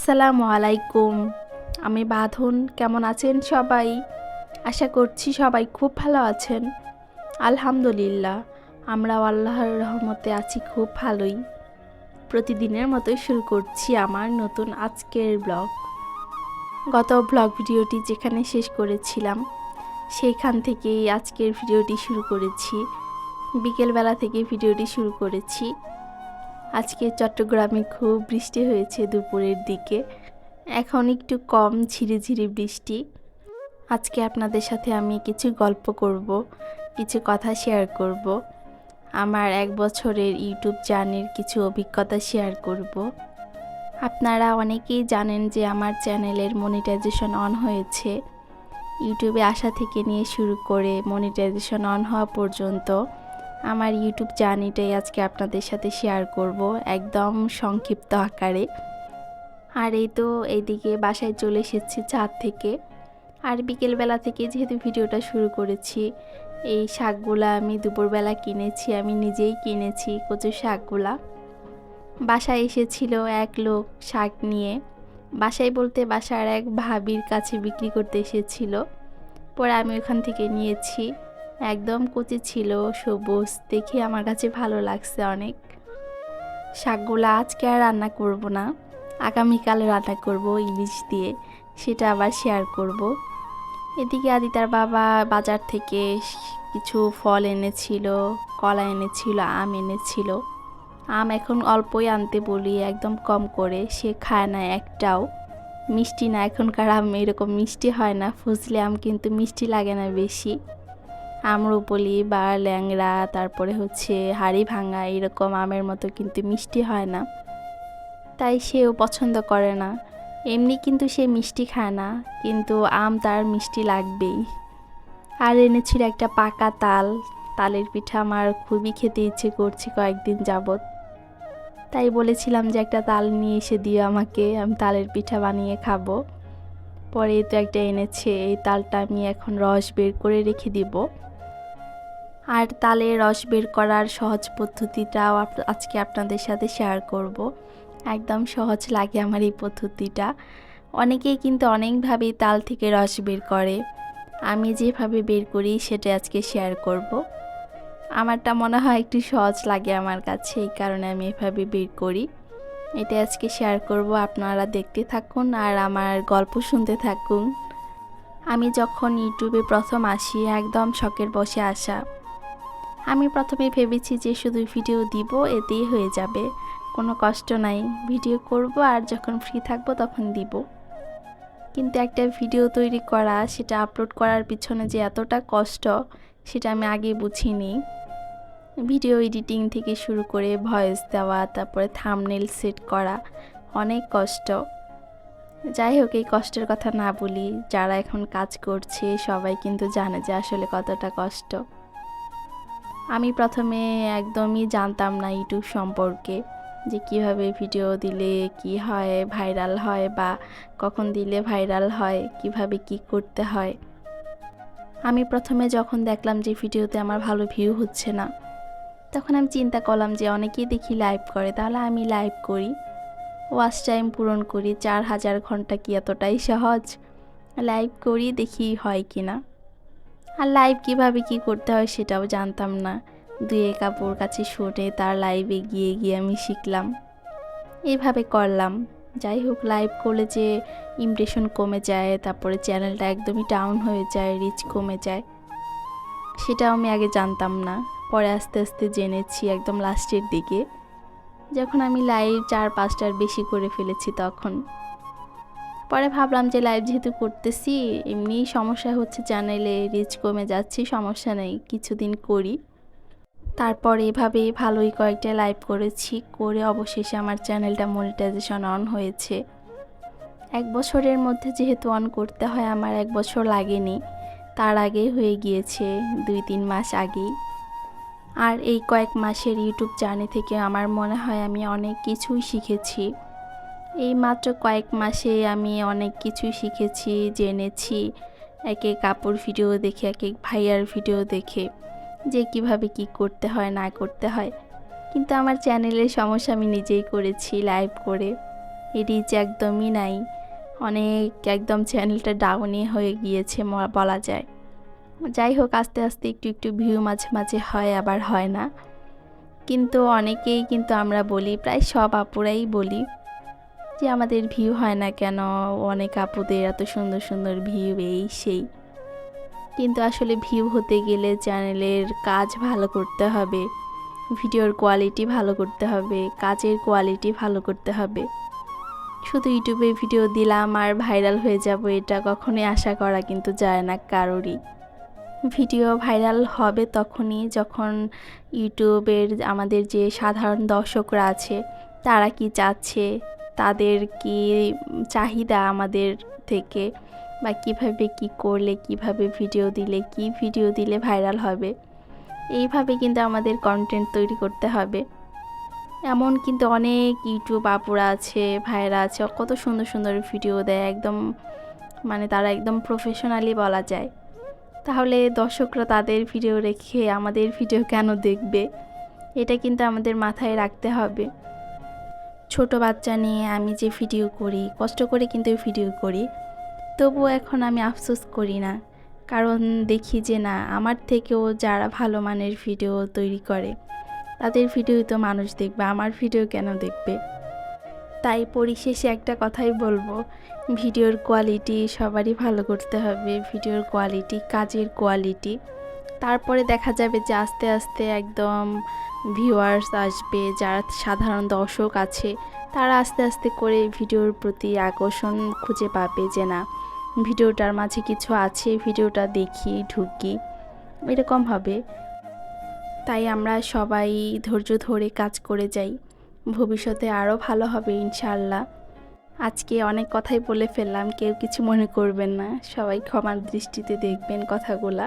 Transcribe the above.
আসসালামু আলাইকুম। আমি বাঁধন, কেমন আছেন সবাই? আশা করছি সবাই খুব ভালো আছেন। আলহামদুলিল্লাহ, আমরাও আল্লাহর রহমতে আছি খুব ভালোই। প্রতিদিনের মতোই শুরু করছি আমার নতুন আজকের ব্লগ। গত ব্লগ ভিডিওটি যেখানে শেষ করেছিলাম, সেইখান থেকেই আজকের ভিডিওটি শুরু করেছি। বিকেলবেলা থেকে ভিডিওটি শুরু করেছি। আজকে চট্টগ্রামে খুব বৃষ্টি হয়েছে দুপুরের দিকে। এখন একটু কম ঝিরিঝিরি বৃষ্টি। আজকে আপনাদের সাথে আমি কিছু গল্প করব, কিছু কথা শেয়ার করব, আমার এক বছরের ইউটিউব জার্নির কিছু অভিজ্ঞতা শেয়ার করব। আপনারা অনেকেই জানেন যে আমার চ্যানেলের মনিটাইজেশন অন হয়েছে। ইউটিউবে আসা থেকে নিয়ে শুরু করে মনিটাইজেশন অন হওয়া পর্যন্ত আমার ইউটিউব জার্নিটাই আজকে আপনাদের সাথে শেয়ার করব একদম সংক্ষিপ্ত আকারে। আর এই তো এইদিকে বাসায় চলে এসেছি ছাদ থেকে। আর বিকেলবেলা থেকে যেহেতু ভিডিওটা শুরু করেছি, এই শাকগুলা আমি দুপুরবেলা কিনেছি, আমি নিজেই কিনেছি কচু শাকগুলা। বাসায় এসেছিল এক লোক শাক নিয়ে। বাসায় বলতে বাসার এক ভাবির কাছে বিক্রি করতে এসেছিল। পরে আমি ওখান থেকে নিয়েছি। একদম কচি ছিল, সবুজ। দেখে আমার কাছে ভালো লাগছে অনেক। শাকগুলো আজকে আর রান্না করব না। আগামীকাল রান্না করব ইলিশ দিয়ে। সেটা আবার শেয়ার করব। এদিকে আদিতার বাবা বাজার থেকে কিছু ফল এনেছিল, কলা এনেছিল, আম এনেছিল। আম এখন অল্পই আনতে বলি, একদম কম করে। সে খায় না একটাও। মিষ্টি না এখনকার আম, এরকম মিষ্টি হয় না। ফজলে আম কিন্তু মিষ্টি লাগে না বেশি। আম্রপলি বা ল্যাংড়া, তারপরে হচ্ছে হাড়ি ভাঙা, এরকম আমের মতো কিন্তু মিষ্টি হয় না। তাই সেও পছন্দ করে না। এমনি কিন্তু সে মিষ্টি খায় না, কিন্তু আম তার মিষ্টি লাগবেই। আর এনেছিল একটা পাকা তাল। তালের পিঠা আমার খুবই খেতে ইচ্ছে করছে কয়েকদিন যাবৎ। তাই বলেছিলাম যে একটা তাল নিয়ে এসে দিও আমাকে, আমি তালের পিঠা বানিয়ে খাব। পরে তো একটা এনেছে, এই তালটা আমি এখন রস বের করে রেখে দিব। আর তালে রস বের করার সহজ পদ্ধতিটাও আজকে আপনাদের সাথে শেয়ার করব। একদম সহজ লাগে আমার এই পদ্ধতিটা। অনেকেই কিন্তু অনেকভাবেই তাল থেকে রস বের করে। আমি যেভাবে বের করি সেটা আজকে শেয়ার করব। আমারটা মনে হয় একটু সহজ লাগে আমার কাছে, এই কারণে আমি এভাবে বের করি। এটা আজকে শেয়ার করব, আপনারা দেখতে থাকুন আর আমার গল্প শুনতে থাকুন। আমি যখন ইউটিউবে প্রথম আসি, একদম শখের বসে আসা আমি প্রথমে ভেবেছি যে শুধু ভিডিও দিব, এতেই হয়ে যাবে। কোনো কষ্ট নাই। ভিডিও করব আর যখন ফ্রি থাকব তখন দিব। কিন্তু একটা ভিডিও তৈরি করা, সেটা আপলোড করার পিছনে যে এতটা কষ্ট, সেটা আমি আগে বুঝিনি। ভিডিও এডিটিং থেকে শুরু করে ভয়েস দেওয়া, তারপরে থামনেল সেট করা, অনেক কষ্ট। যাই হোক, এই কষ্টের কথা না বলি, যারা এখন কাজ করছে, সবাই কিন্তু জানে যে আসলে কতটা কষ্ট। আমি প্রথমে একদমই জানতাম না ইউটিউব সম্পর্কে যে কীভাবে ভিডিও দিলে কি হয়, ভাইরাল হয় বা কখন দিলে ভাইরাল হয়, কীভাবে কি করতে হয়। আমি প্রথমে যখন দেখলাম যে ভিডিওতে আমার ভালো ভিউ হচ্ছে না, তখন আমি চিন্তা করলাম যে অনেকেই দেখি লাইভ করে, তাহলে আমি লাইভ করি। ওয়াচ টাইম পূরণ করি, চার হাজার ঘণ্টা কি এতটাই সহজ? লাইভ করি, দেখি হয় কি না আর লাইভ কীভাবে কি করতে হয় সেটাও জানতাম না। দুই কাপড় কাছে শুনে তার লাইভে গিয়ে গিয়ে আমি শিখলাম। এভাবে করলাম। যাই হোক লাইভ করলে যে ইমপ্রেশন কমে যায়, তারপরে চ্যানেলটা একদমই ডাউন হয়ে যায় রিচ কমে যায়, সেটাও আমি আগে জানতাম না। পরে আস্তে আস্তে জেনেছি একদম লাস্টের দিকে। যখন আমি লাইভ চার, পাঁচটার বেশি করে ফেলেছি তখন। পরে ভাবলাম যে লাইভ যেহেতু করতেছি, এমনি সমস্যা হচ্ছে চ্যানেলে রিচ কমে যাচ্ছি, সমস্যা নেই, কিছুদিন করি। তারপর এভাবে ভালোই কয়েকটা লাইভ করেছি, করে অবশেষে আমার চ্যানেলটা মনিটাইজেশন অন হয়েছে। এক বছরের মধ্যে যেহেতু অন করতে হয়, আমার এক বছর লাগেনি। তার আগেই হয়ে গিয়েছে দুই তিন মাস আগেই। আর এই কয়েক মাসের ইউটিউব জার্নি থেকে আমার মনে হয় আমি অনেক কিছুই শিখেছি। এই মাত্র কয়েক মাসে আমি অনেক কিছুই শিখেছি, জেনেছি। এক এক কাপড় ভিডিও দেখে, এক এক ভাইয়ার ভিডিও দেখে, যে কীভাবে কি করতে হয়, না করতে হয়। কিন্তু আমার চ্যানেলের সমস্যা আমি নিজেই করেছি লাইভ করে। রিচ একদমই নাই। অনেক একদম চ্যানেলটা ডাউনই হয়ে গিয়েছে বলা যায়। যাই হোক, আস্তে আস্তে একটু একটু ভিউ মাঝে মাঝে হয়, আবার হয় না। কিন্তু অনেকেই কিন্তু আমরা বলি, প্রায় সব আপুরাই বলি। যে আমাদের ভিউ হয় না কেন? অনেক আপুদের এত সুন্দর সুন্দর ভিউ, এই সেই। কিন্তু আসলে ভিউ হতে গেলে চ্যানেলের কাজ ভালো করতে হবে। ভিডিওর কোয়ালিটি ভালো করতে হবে, কাজের কোয়ালিটি ভালো করতে হবে। শুধু ইউটিউবে ভিডিও দিলাম আর ভাইরাল হয়ে যাব, এটা কখনোই আশা করা কিন্তু যায় না কারোরই। ভিডিও ভাইরাল হবে তখনই যখন ইউটিউবের আমাদের যে সাধারণ দর্শকরা আছে, তারা কি চাচ্ছে? তাদের কি চাহিদা আমাদের থেকে? বা কীভাবে কি করলে, কীভাবে ভিডিও দিলে, কি ভিডিও দিলে ভাইরাল হবে? এইভাবে কিন্তু আমাদের কন্টেন্ট তৈরি করতে হবে। এমন কিন্তু অনেক ইউটিউব আপুরা আছে ভাইরা আছে, কত সুন্দর সুন্দর ভিডিও দেয়, একদম মানে তারা একদম প্রফেশনালি বলা যায়। তাহলে দর্শকরা তাদের ভিডিও রেখে আমাদের ভিডিও কেন দেখবে? এটা কিন্তু আমাদের মাথায় রাখতে হবে। ছোট বাচ্চা নিয়ে আমি যে ভিডিও করি, কষ্ট করে কিন্তু ভিডিও করি। তবুও এখন আমি আফসোস করি না। কারণ দেখি যে না, আমার থেকেও যারা ভালো মানের ভিডিও তৈরি করে, তাদের ভিডিও তো মানুষ দেখবে, আমার ভিডিও কেন দেখবে? তাই পরিশেষে একটা কথাই বলব ভিডিওর কোয়ালিটি সবারই ভালো করতে হবে ভিডিওর কোয়ালিটি কাজের কোয়ালিটি তারপরে দেখা যাবে যে আস্তে আস্তে একদম ভিউয়ার্স আসবে, যারা সাধারণ দর্শক আছে, তারা আস্তে আস্তে করে ভিডিওর প্রতি আকর্ষণ খুঁজে পাবে যে না, ভিডিওটার মাঝে কিছু আছে, ভিডিওটা দেখি, ঢুকি, এরকম হবে। তাই আমরা সবাই ধৈর্য ধরে কাজ করে যাই। ভবিষ্যতে আরও ভালো হবে ইনশাল্লাহ আজকে অনেক কথাই বলে ফেললাম, কেউ কিছু মনে করবেন না। সবাই ক্ষমার দৃষ্টিতে দেখবেন কথাগুলা।